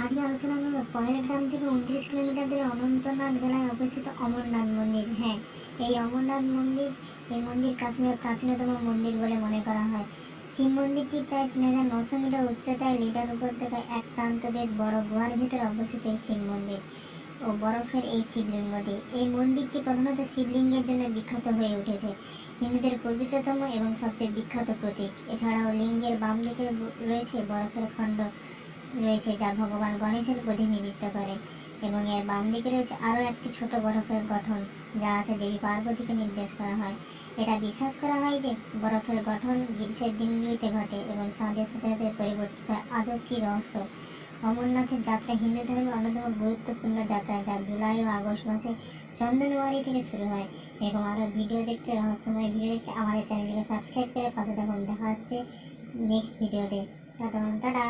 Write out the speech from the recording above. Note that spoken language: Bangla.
আজকে আলোচনা করব। গ্রাম থেকে উনত্রিশ কিলোমিটার দূরে অনন্তনাগ জেলায় অবস্থিত অমরনাথ মন্দির। হ্যাঁ এই অমরনাথ মন্দির, এই মন্দির কাশ্মীরের প্রাচীনতম মন্দির বলে মনে করা হয়। শিব মন্দিরটি প্রায় তিন হাজার নশো মিটার উচ্চতায় লিডার উপত্যকায় এক প্রান্ত বেশ বড় গুহার ভিতরে অবস্থিত এই শিব মন্দির ও বরফের এই শিবলিঙ্গটি। এই মন্দিরটি প্রধানত শিবলিঙ্গের জন্য বিখ্যাত হয়ে উঠেছে, হিন্দুদের পবিত্রতম এবং সবচেয়ে বিখ্যাত প্রতীক। এছাড়াও লিঙ্গের বাম দিকে রয়েছে বরফের খণ্ড। রয়েছে যা ভগবান গণেশের প্রতিনিধিত্ব করে এবং এর বাম দিকে রয়েছে আরও একটি ছোট বরফের গঠন যা আছে দেবী পার্বতীকে নির্দেশ করা হয়। এটা বিশ্বাস করা হয় যে বরফের গঠন গ্রীষ্মের দিনগুলিতে ঘটে এবং চাঁদের সাথে সাথে পরিবর্তিত আজব কি রহস্য। অমরনাথের যাত্রা হিন্দু ধর্মের অন্যতম গুরুত্বপূর্ণ যাত্রা যা জুলাই ও আগস্ট মাসে চন্দনওয়ারি থেকে শুরু হয়। এরকম আরও ভিডিও দেখতে, রহস্যময় ভিডিও দেখতে আমাদের চ্যানেলটিকে সাবস্ক্রাইব করে পাশে থাকুন। দেখা হচ্ছে নেক্সট ভিডিওতে টাটা টাটা।